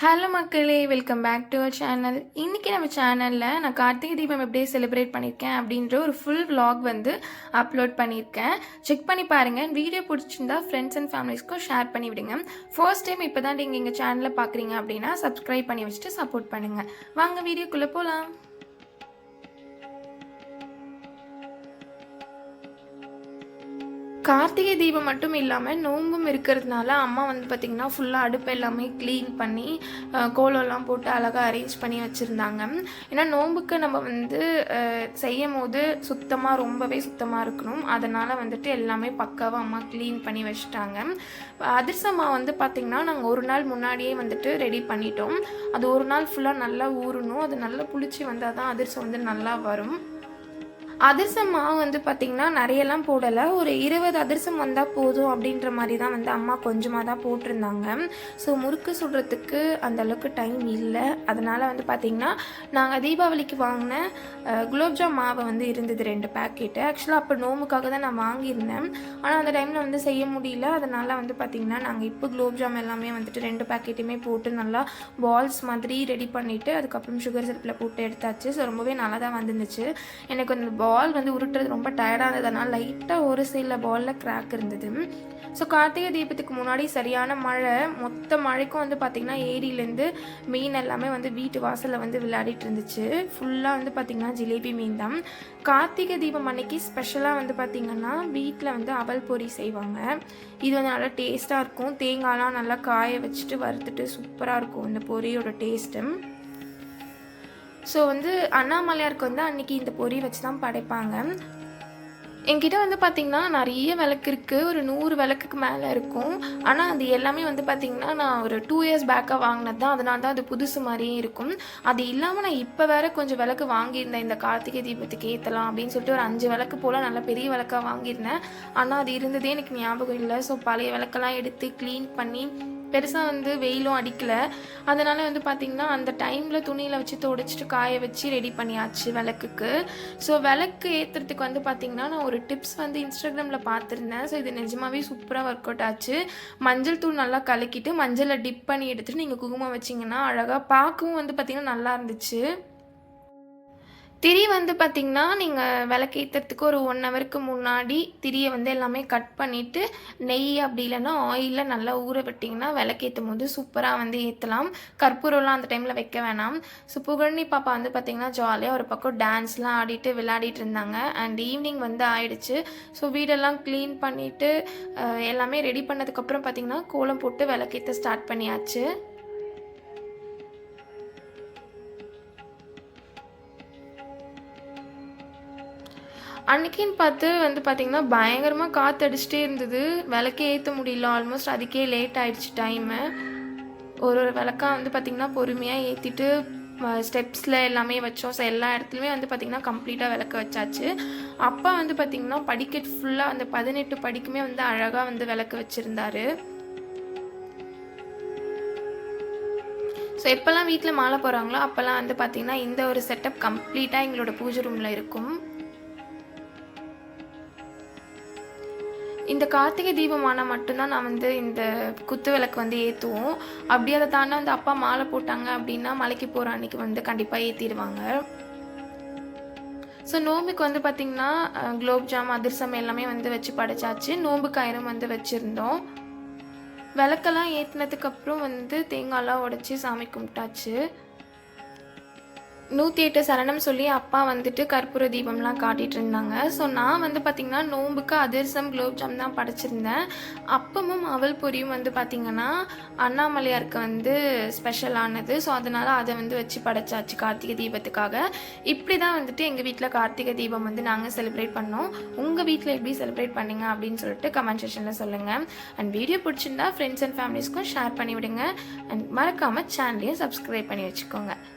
Hello மக்களே welcome back to our channel இன்றைக்கி நம்ம சேனலில் நான் கார்த்திகை தீபம் எப்படி செலிப்ரேட் பண்ணியிருக்கேன் அப்படின்ற ஒரு ஃபுல் vlog வந்து அப்லோட் பண்ணியிருக்கேன் செக் பண்ணி பாருங்கள் வீடியோ பிடிச்சிருந்தா ஃப்ரெண்ட்ஸ் அண்ட் ஃபேமிலிஸ்க்கும் ஷேர் பண்ணி விடுங்க. ஃபர்ஸ்ட் டைம் இப்போ தான் நீங்கள் எங்கள் சேனலை பார்க்குறீங்க அப்படின்னா சப்ஸ்கிரைப் பண்ணி வச்சுட்டு சப்போர்ட் பண்ணுங்கள் வாங்க வீடியோக்குள்ளே போகலாம் கார்த்திகை தீபம் மட்டும் இல்லாமல் நோம்பும் இருக்கிறதுனால அம்மா வந்து பார்த்திங்கன்னா ஃபுல்லாக அடுப்பு எல்லாமே க்ளீன் பண்ணி கோலம்லாம் போட்டு அழகாக அரேஞ்ச் பண்ணி வச்சுருந்தாங்க. ஏன்னா நோம்புக்கு நம்ம வந்து செய்யும் போது சுத்தமாக ரொம்பவே சுத்தமாக இருக்கணும். அதனால் வந்துட்டு எல்லாமே பக்காவாக அம்மா க்ளீன் பண்ணி வச்சுட்டாங்க. அதிர்சமா வந்து பார்த்திங்கன்னா நாங்கள் ஒரு நாள் முன்னாடியே வந்துட்டு ரெடி பண்ணிட்டோம். அது ஒரு நாள் ஃபுல்லாக நல்லா ஊறணும். அது நல்லா புளிச்சு வந்தால் தான் அதிர்சம் வந்து நல்லா வரும். அதிரசம் மாவு வந்து பார்த்திங்கன்னா நிறையெல்லாம் போடலை. ஒரு இருபது அதிரசம் வந்தால் போதும் அப்படின்ற மாதிரி தான் வந்து அம்மா கொஞ்சமாக தான் போட்டிருந்தாங்க. ஸோ முறுக்கு சுடுறதுக்கு அந்தளவுக்கு டைம் இல்லை. அதனால் வந்து பார்த்திங்கன்னா நாங்கள் தீபாவளிக்கு வாங்கின குலோப்ஜாம் மாவை வந்து இருந்தது ரெண்டு பேக்கெட்டு ஆக்சுவலாக அப்போ நோம்புக்காக தான் நான் வாங்கியிருந்தேன். ஆனால் அந்த டைமில் வந்து செய்ய முடியல. அதனால் வந்து பார்த்திங்கன்னா நாங்கள் இப்போ குலோப்ஜாம் எல்லாமே வந்துட்டு ரெண்டு பேக்கெட்டுமே போட்டு நல்லா பால்ஸ் மாதிரி ரெடி பண்ணிவிட்டு அதுக்கப்புறம் சுகர் சிரப்பில் போட்டு எடுத்தாச்சு. ஸோ ரொம்பவே நல்லா தான் வந்துருந்துச்சு. எனக்கு அந்த பால் பால் வந்து உருட்டுறது ரொம்ப டயர்டானதுனால லைட்டாக ஒரு சைடில் பாலில் கிராக் இருந்தது. ஸோ கார்த்திகை தீபத்துக்கு முன்னாடி சரியான மழை மொத்த மழைக்கும் வந்து பார்த்திங்கன்னா ஏரியிலேருந்து மீன் எல்லாமே வந்து வீட்டு வாசலில் வந்து விளையாடிட்டு இருந்துச்சு. ஃபுல்லாக வந்து பார்த்திங்கன்னா ஜிலேபி மீன் தான். கார்த்திகை தீபம் அன்னைக்கு ஸ்பெஷலாக வந்து பார்த்திங்கன்னா வீட்டில் வந்து அவல் பொரி செய்வாங்க. இது வந்து நல்லா டேஸ்ட்டாக இருக்கும். தேங்காய்லாம் நல்லா காய வச்சுட்டு வறுத்துட்டு சூப்பராக இருக்கும் இந்த பொரியோட டேஸ்ட்டு ஸோ வந்து அண்ணாமலையாருக்கு வந்து அன்றைக்கி இந்த பொறி வச்சு தான் படைப்பாங்க. என்கிட்ட வந்து பார்த்திங்கன்னா நிறைய விளக்கு இருக்குது ஒரு நூறு விளக்குக்கு மேலே இருக்கும். ஆனால் அது எல்லாமே வந்து பார்த்திங்கன்னா நான் ஒரு டூ இயர்ஸ் பேக்காக வாங்கினது தான் அதனால தான் அது புதுசு மாதிரியே இருக்கும். அது இல்லாமல் நான் இப்போ வேற கொஞ்சம் விளக்கு வாங்கியிருந்தேன். இந்த கார்த்திகை தீபத்துக்கு ஏற்றலாம் அப்படின்னு சொல்லிட்டு ஒரு அஞ்சு விளக்கு போல் நல்ல பெரிய விளக்காக வாங்கியிருந்தேன். ஆனால் அது இருந்ததே எனக்கு ஞாபகம் இல்லை. ஸோ பழைய விளக்கெல்லாம் எடுத்து க்ளீன் பண்ணி பெருசாக வந்து வெயிலும் அடிக்கலை. அதனால் வந்து பார்த்திங்கன்னா அந்த டைமில் துணியில் வச்சு துடைச்சிட்டு காய வச்சு ரெடி பண்ணியாச்சு விளக்குக்கு. ஸோ விளக்கு ஏற்றுறதுக்கு வந்து பார்த்திங்கன்னா நான் ஒரு டிப்ஸ் வந்து இன்ஸ்டாகிராமில் பார்த்துருந்தேன் ஸோ இது நிஜமாவே சூப்பராக ஒர்க் அவுட் ஆச்சு. மஞ்சள் தூள் நல்லா கலக்கிட்டு மஞ்சளை டிப் பண்ணி எடுத்துகிட்டு நீங்கள் குங்குமம் வச்சிங்கன்னா அழகாக பார்க்கவும் வந்து பார்த்திங்கன்னா நல்லா இருந்துச்சு. திரி வந்து பார்த்திங்கன்னா நீங்கள் விளக்கேற்றுறதுக்கு ஒரு ஒன் ஹவருக்கு முன்னாடி திரியை வந்து எல்லாமே கட் பண்ணிவிட்டு நெய் அப்படி இல்லைன்னா ஆயிலில் நல்லா ஊற விட்டிங்கன்னா விளக்கேற்றும் போது சூப்பராக வந்து ஏற்றலாம் கற்பூரம்லாம் அந்த டைமில் வைக்க வேணாம். ஸோ புகழ்னி பாப்பா வந்து பார்த்திங்கன்னா ஜாலியாக ஒரு பக்கம் டான்ஸ்லாம் ஆடிட்டு விளையாடிட்டு இருந்தாங்க. அண்ட் ஈவினிங் வந்து ஆயிடுச்சு. ஸோ வீடெல்லாம் க்ளீன் பண்ணிவிட்டு எல்லாமே ரெடி பண்ணதுக்கப்புறம் பார்த்திங்கன்னா கோலம் போட்டு விளக்கேற்ற ஸ்டார்ட் பண்ணியாச்சு. அன்றைக்கின்னு பார்த்து வந்து பார்த்திங்கன்னா பயங்கரமாக காற்று அடிச்சுட்டே இருந்தது. விளக்கே ஏற்ற முடியல. ஆல்மோஸ்ட் அதுக்கே லேட் ஆகிடுச்சு டைமு ஒரு ஒரு விளக்கா வந்து பார்த்திங்கன்னா பொறுமையாக ஏற்றிட்டு ஸ்டெப்ஸில் எல்லாமே வச்சோம். ஸோ எல்லா இடத்துலையுமே வந்து பார்த்திங்கன்னா கம்ப்ளீட்டாக விளக்க வச்சாச்சு. அப்பா வந்து பார்த்திங்கன்னா படிக்கட் ஃபுல்லாக அந்த பதினெட்டு படிக்குமே வந்து அழகாக வந்து விளக்கு வச்சுருந்தாரு. ஸோ எப்போல்லாம் வீட்டில் மாலை போகிறாங்களோ அப்போல்லாம் வந்து பார்த்திங்கன்னா இந்த ஒரு செட்டப் கம்ப்ளீட்டாக எங்களோட பூஜை ரூமில் இருக்கும். இந்த கார்த்திகை தீபம் ஆனால் மட்டும்தான் நான் வந்து இந்த குத்து விளக்கு வந்து ஏற்றுவோம் அப்படி அதை தானே வந்து அப்பா மாலை போட்டாங்க அப்படின்னா மலைக்கு போகிற அன்னைக்கு வந்து கண்டிப்பாக ஏற்றிடுவாங்க ஸோ நோம்புக்கு வந்து பார்த்திங்கன்னா குலோப்ஜாம் குலோப் ஜாம் எல்லாமே வந்து வச்சு படைச்சாச்சு. நோம்பு கயிறும் வந்து வச்சுருந்தோம். விளக்கெல்லாம் ஏற்றினதுக்கப்புறம் வந்து தேங்காய்லாம் உடச்சி சாமி கும்பிட்டாச்சு. நூற்றி எட்டு சரணம் சொல்லி அப்பா வந்துட்டு கற்பூர தீபம்லாம் காட்டிகிட்டு இருந்தாங்க ஸோ நான் வந்து பார்த்திங்கன்னா நோம்புக்கு அதிர்சம் குலோப்ஜாம் தான் படைச்சிருந்தேன். அப்பமும் அவல் பொரியும் வந்து பார்த்திங்கன்னா அண்ணாமலையாருக்கு வந்து ஸ்பெஷலானது ஸோ அதனால் அதை வந்து வச்சு படைச்சாச்சு கார்த்திகை தீபத்துக்காக. இப்படி தான் வந்துட்டு எங்கள் வீட்டில் கார்த்திகை தீபம் வந்து நாங்கள் செலிப்ரேட் பண்ணோம். உங்கள் வீட்டில் எப்படி செலிப்ரேட் பண்ணீங்க அப்படின்னு சொல்லிட்டு கமெண்ட் செஷனில் சொல்லுங்கள் அண்ட் வீடியோ பிடிச்சிருந்தா ஃப்ரெண்ட்ஸ் அண்ட் ஃபேமிலிஸ்க்கும் ஷேர் பண்ணி விடுங்க அண்ட் மறக்காமல் சேனலையும் சப்ஸ்கிரைப் பண்ணி வச்சுக்கோங்க.